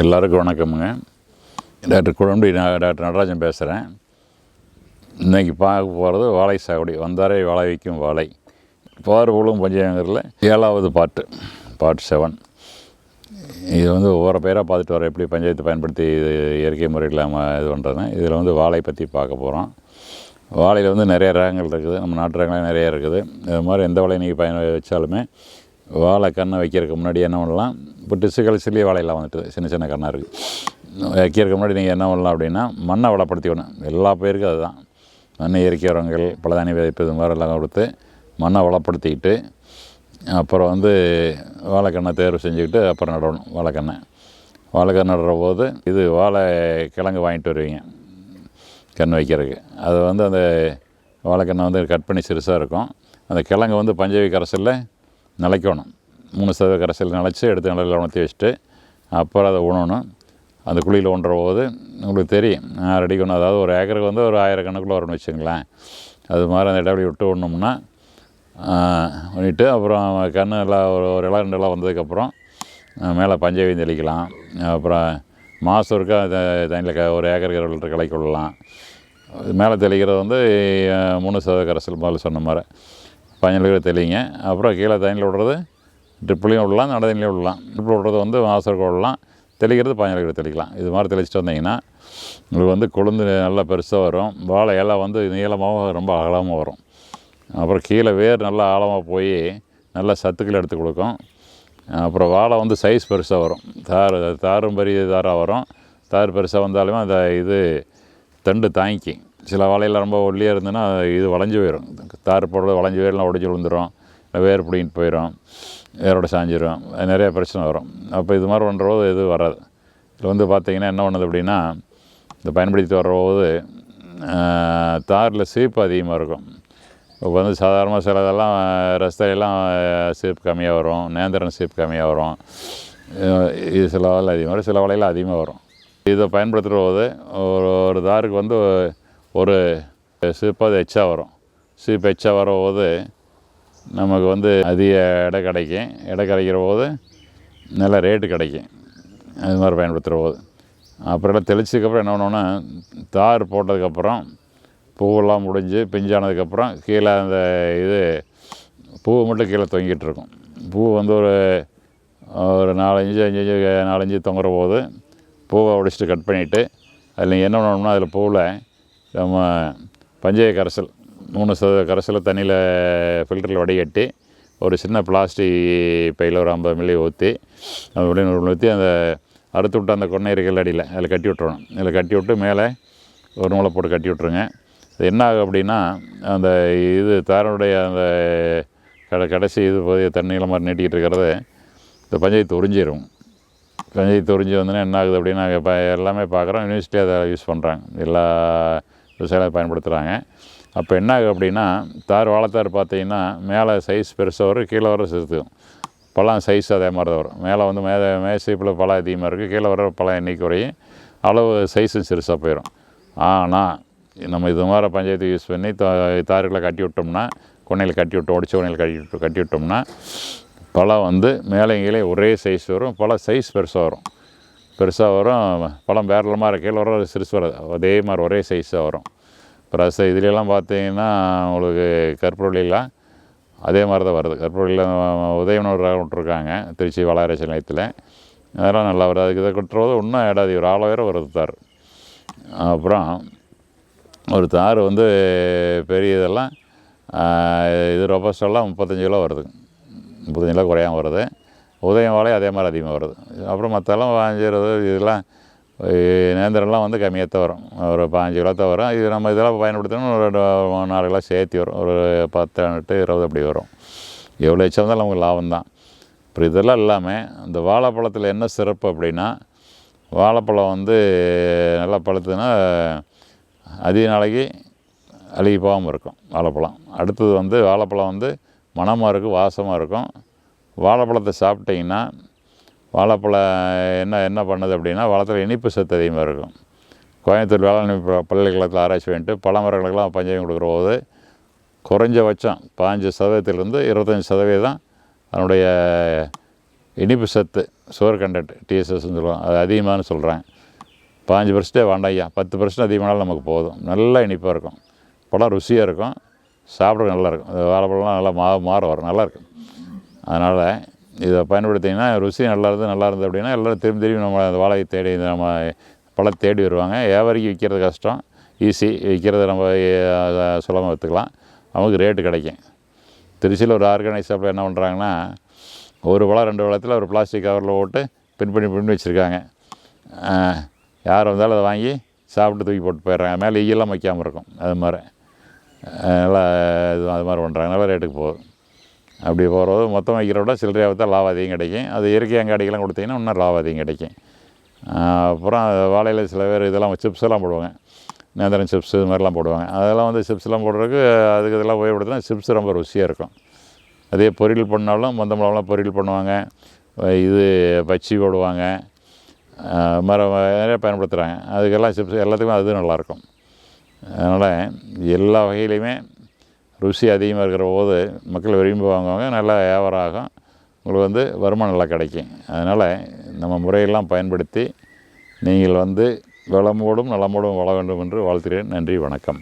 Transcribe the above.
எல்லாருக்கும் வணக்கமுங்க. டாக்டர் குழம்பி நான் டாக்டர் நடராஜன் பேசுகிறேன் இன்றைக்கி பார்க்க போகிறது வாழை சாகுடி வந்தாரே வாழை வைக்கும் வாழை. பார்வலும் பஞ்சாயங்கரில் ஏழாவது பாட்டு பார்ட் செவன் இது வந்து ஒவ்வொரு பேராக பார்த்துட்டு வர எப்படி பஞ்சாயத்து பயன்படுத்தி இது இயற்கை முறையில் நம்ம இது பண்ணுறதுனா இதில் வந்து வாழை பற்றி பார்க்க போகிறோம் வாழையில் வந்து நிறைய ரகங்கள் இருக்குது. நம்ம நாட்டு ரகங்கள் நிறைய இருக்குது. இது மாதிரி எந்த வாழை நீங்கள் பயன் வச்சாலுமே வாழை கண்ணை வைக்கிறதுக்கு முன்னாடி என்ன பண்ணலாம்? இப்போ டிசு கழிச்சிலேயே வாழையெல்லாம் வந்துட்டு சின்ன சின்ன கண்ணாக இருக்குது வைக்கிறதுக்கு முன்னாடி நீங்கள் என்ன பண்ணலாம் அப்படின்னா மண்ணை வளப்படுத்திக்கணும். எல்லா பேருக்கும் அதுதான். மண் இயற்கை உரங்கள் பலதானி விதைப்பு இது மாதிரிலாம் கொடுத்து மண்ணை வளப்படுத்திக்கிட்டு அப்புறம் வந்து வாழைக்கண்ணை தேர்வு செஞ்சுக்கிட்டு அப்புறம் நடணும் வாழைக்கண்ணை வாழைக்கண்ணை நடுற போது இது வாழை கிழங்கு வாங்கிட்டு வருவீங்க கண் வைக்கிறதுக்கு. அது வந்து அந்த வாழைக்கண்ணை வந்து கட் பண்ணி சிறுசாக இருக்கும். அந்த கிழங்கு வந்து பஞ்சவி கரைசலில் நிலைக்கணும். மூணு சதவீத கரைசல் நினச்சி எடுத்து நிலையில் உணர்த்தி வச்சுட்டு அப்புறம் அதை உணணும் அந்த குழியில் ஊன்ற போது உங்களுக்கு தெரியும் ஆறு அடிக்கு ஒன்று அதாவது ஒரு ஏக்கருக்கு வந்து ஒரு ஆயிரக்கணக்கில் வரும்னு வச்சுங்களேன் அது மாதிரி அந்த இடைவெளி விட்டு விடணும்னா பண்ணிவிட்டு அப்புறம் கன்று எல்லாம் ஒரு ஒரு இலை ரெண்டு இலை வந்ததுக்கப்புறம் மேலே பஞ்சவியம் தெளிக்கலாம். அப்புறம் மாதம் ஒருக்கா தண்ணியில் க ஒரு ஏக்கருக்கு இருபது லிட்டர் கலக்கி கொள்ளலாம் மேலே தெளிக்கிறது வந்து மூணு சதவீத கரைசல் முதல்ல சொன்ன மாதிரி. பதினேழு கிலோ தெளிங்க. அப்புறம் கீழே தண்ணியில் விடுறது ட்ரிப்லையும் விடலாம் நட தண்ணிலையும் விடலாம். ட்ரிப்பில் விடுறது வந்து மாதம் விடலாம். தெளிக்கிறது பதினேழு தெளிக்கலாம். இது மாதிரி தெளிச்சிட்டு வந்தீங்கன்னா உங்களுக்கு வந்து கொழுந்து நல்லா பெருசாக வரும். வாழை இலை வந்து நீளமாகவும் ரொம்ப அகலமாக வரும். அப்புறம் கீழே வேர் நல்லா ஆழமாக போய் நல்லா சத்துக்கள் எடுத்து கொடுக்கும். அப்புறம் வாழை வந்து சைஸ் பெருசாக வரும். தார் தாரும் பெரிய தாராக வரும். தார் பெருசாக வந்தாலுமே அந்த இது தண்டு தாங்கி சில வாழையெல்லாம் ரொம்ப ஒல்லியாக இருந்ததுன்னா இது வளைஞ்சு போயிடும் தார் போடுறது வளைஞ்சு போயிடலாம் உடஞ்சி விழுந்துடும் வேர் பிடிங்கிட்டு போயிடும் வேரோட சாஞ்சிடும் நிறைய பிரச்சனை வரும். அப்போ இது மாதிரி பண்ணுறபோது எதுவும் வராது. இதில் வந்து பார்த்திங்கன்னா என்ன பண்ணுது அப்படின்னா இந்த பயன்படுத்தி வர்றபோது தாரில் சீப்பு அதிகமாக இருக்கும். இப்போ வந்து சாதாரணமாக சிலதெல்லாம் ரஸ்தையெல்லாம் சீப்பு கம்மியாக வரும் நேந்திரன் சீப்பு கம்மியாக வரும். இது சில வலையில் அதிகமாக வரும் சில வலையில் அதிகமாக வரும். இதை பயன்படுத்துகிற போது ஒரு ஒரு தாருக்கு வந்து ஒரு சீப்பாவது எச்சா வரும் சீப்பு எச்சா வரும்போது நமக்கு வந்து அதிக எடை கிடைக்கும். எடை கிடைக்கிற போது நல்ல ரேட்டு கிடைக்கும். அது மாதிரி பயன்படுத்துகிற போது. அப்புறம் தெளிச்சதுக்கப்புறம் என்ன பண்ணுவோன்னா தார் போட்டதுக்கப்புறம் பூவெல்லாம் முடிஞ்சு பிஞ்சானதுக்கப்புறம் கீழே அந்த இது பூ மட்டும் கீழே தொங்கிட்டு இருக்கும். பூ வந்து ஒரு ஒரு நாலஞ்சு அஞ்சு நாலஞ்சு தொங்குற போது பூவை உடைச்சிட்டு கட் பண்ணிவிட்டு அதில் என்ன பண்ணணும்னா அதில் பூவில் நம்ம பஞ்சய கரைசல் மூணு சதவீத கரைசலை தண்ணியில் ஃபில்டரில் வடிகட்டி ஒரு சின்ன பிளாஸ்டிக் பையில் ஒரு ஐம்பது மில்லி ஊற்றி அந்த நூறு ஊற்றி அந்த அறுத்து விட்டு அந்த கொன்னை அடியில் அதில் கட்டி விட்டுறணும். அதில் கட்டி விட்டு மேலே ஒரு நூலை போட்டு கட்டி விட்ருங்க அது என்ன ஆகும் அப்படின்னா அந்த இது தாரனுடைய அந்த கடை கடைசி இது போதிய தண்ணியில் மாதிரி நீட்டிக்கிட்டு இருக்கிறது இந்த பஞ்சாயத்து உறிஞ்சிடும் பஞ்சாயத்து உறிஞ்சி வந்தோன்னா என்ன ஆகுது அப்படின்னா இப்போ எல்லாமே பார்க்குறோம் யூனிவர்சிட்டி அதை யூஸ் பண்ணுறாங்க எல்லா விவசாயிகளும் பயன்படுத்துகிறாங்க அப்போ என்ன ஆகுது அப்படின்னா தார் வாழைத்தார் பார்த்தீங்கன்னா மேலே சைஸ் பெருசாக வரும் கீழே வர சிறுத்துக்கும் பழம் சைஸ் அதே மாதிரி தான் வரும். மேலே வந்து மே மேசைப்பில் பழம் அதிகமாக இருக்குது கீழே வர பழம் எண்ணிக்கை குறையும். அளவு சைஸும் சிறுசாக போயிடும் ஆனால் நம்ம இது மாதிரி பஞ்சாயத்து யூஸ் பண்ணி தா தாருகளை கட்டி விட்டோம்னா கொன்னையில் கட்டி விட்டு உடச்ச கொன்னையில் கட்டி விட்டு கட்டி விட்டோம்னா பழம் வந்து மேலே கீழே ஒரே சைஸ் வரும் பழம் சைஸ் பெருசாக வரும். பெருசாக வரும் பழம் பேரலமாக இருக்க கீழே வர சிறுசு வராது. அதே மாதிரி ஒரே சைஸாக வரும். அப்புறம் ரச இதுலெல்லாம் பார்த்தீங்கன்னா உங்களுக்கு கற்பூரவள்ளிலாம் அதே மாதிரி தான் வருது. கற்பூரவள்ளியில் உதயவன் ஒரு விட்ருக்காங்க திருச்சி வளாரட்சி நிலையத்தில். அதெல்லாம் நல்லா வருது அதுக்கு இதை கொட்டுறது இன்னும் இடாது ஒரு ஆளாயிரம் வருது தார். அப்புறம் ஒரு தார் வந்து பெரிய இதெல்லாம் இது ரொபஸ்டெல்லாம் முப்பத்தஞ்சு கிலோ வருது. முப்பத்தஞ்சு கிலோ குறையாமல் வருது. உதயம் வாழை அதே மாதிரி அதிகமாக வருது. அப்புறம் மற்றெல்லாம் பாஞ்சிறது இதெல்லாம் நேந்திரம்லாம் வந்து கம்மியாக தான் வரும். ஒரு பாஞ்சு கிலோ தான் வரும். இது நம்ம இதெல்லாம் பயன்படுத்தணும் ஒரு ரெண்டு நாலு கிலோ சேர்த்து வரும். ஒரு பத்து எட்டு இருபது அப்படி வரும். எவ்வளோ எச்சா இருந்தாலும் நமக்கு லாபம் தான் அப்புறம் இதெல்லாம் இல்லாமல் இந்த வாழைப்பழத்தில் என்ன சிறப்பு அப்படின்னா வாழைப்பழம் வந்து நல்லா பழுத்துன்னா அதிக நாளைக்கு அழுகி போகாமல் இருக்கும் வாழைப்பழம். அடுத்தது வந்து வாழைப்பழம் வந்து மணமாக இருக்கும் வாசமாக இருக்கும். வாழைப்பழத்தை சாப்பிட்டிங்கன்னா வாழைப்பழம் என்ன என்ன பண்ணுது அப்படின்னா வாழைத்தில் இனிப்பு சத்து அதிகமாக இருக்கும். கோயம்புத்தூர் வேளாண்மை பல்கலைக்கழகத்தில் ஆராய்ச்சி பண்ணிட்டு பழமரங்களுக்கெல்லாம் பஞ்சாயம் கொடுக்குற போது குறைஞ்சபட்சம் பாஞ்சு சதவீதத்திலிருந்து இருபத்தஞ்சி சதவீதம் அதனுடைய இனிப்பு சத்து சுகர் கண்டென்ட் டிஎஸ்எஸ்ன்னு சொல்லுவோம் அது அதிகமானு சொல்கிறேன் பாஞ்சு பர்சன்டே வேண்டாம் ஐயா. பத்து பர்சன்ட் அதிகமானாலும் நமக்கு போதும். நல்லா இனிப்பாக இருக்கும். பழம் ருசியாக இருக்கும். சாப்பிட நல்லாயிருக்கும் வாழைப்பழம்லாம் நல்லா மா மாற வரும். நல்லாயிருக்கும் அதனால் இதை பயன்படுத்திங்கன்னா ருசி நல்லா இருந்து நல்லா இருந்தது அப்படின்னா எல்லோரும் திரும்பி திரும்பி நம்ம அந்த வாழையை தேடி நம்ம பழம் தேடி வருவாங்க. வியாபாரிக்கு விற்கிறது கஷ்டம் ஈஸி. விற்கிறது நம்ம சுலபமாக விற்றுக்கலாம் நமக்கு ரேட்டு கிடைக்கும். திருச்சியில் ஒரு ஆர்கானிக் ஷாப்பில் என்ன பண்ணுறாங்கன்னா ஒரு பழம் ரெண்டு பழத்தில் ஒரு பிளாஸ்டிக் கவரில் போட்டு பின் பண்ணி பின் வச்சுருக்காங்க. யார் வந்தாலும் அதை வாங்கி சாப்பிட்டு தூக்கி போட்டு போயிடுறாங்க. மேலே ஈயெல்லாம் வைக்காமல் இருக்கும். அது மாதிரி. நல்லா இது அது மாதிரி பண்ணுறாங்க நல்லா ரேட்டுக்கு போகுது. அப்படி போகிறது மொத்தம் வைக்கிறத விட சில்லறையாக தான் லாபம் அதிகம் கிடைக்கும். அது இயற்கை அங்காடிக்கெல்லாம் கொடுத்தீங்கன்னா இன்னும் லாபம் அதிகம் கிடைக்கும் அப்புறம் வாழையில் சில பேர் இதெல்லாம் சிப்ஸ் எல்லாம் போடுவாங்க. நேந்திரம் சிப்ஸ் இது மாதிரிலாம் போடுவாங்க. அதெல்லாம் வந்து சிப்ஸ்லாம் போடுறதுக்கு அதுக்கு இதெல்லாம் உபயோகப்படுத்தினா சிப்ஸ் ரொம்ப ருசியாக இருக்கும். அதே பொரியல் பண்ணாலும் மொந்த மிளகாலாம் பொரியல் பண்ணுவாங்க. இது பச்சி போடுவாங்க. அஹ் மரம் நிறைய பயன்படுத்துகிறாங்க அதுக்கெல்லாம் சிப்ஸ் எல்லாத்துக்குமே அது நல்லாயிருக்கும். அதனால் எல்லா வகையிலையுமே ருசி அதிகமாக இருக்கிற போது மக்கள் விரும்பி வாங்குவாங்க நல்லா வியாபாரம் ஆகும். உங்களுக்கு வந்து வருமானம் நல்லா கிடைக்கும். அதனால் நம்ம முறையெல்லாம் பயன்படுத்தி நீங்கள் வந்து வளமோடும் நலமோடும் வாழ வேண்டும் என்று வாழ்த்துகிறேன். நன்றி வணக்கம்.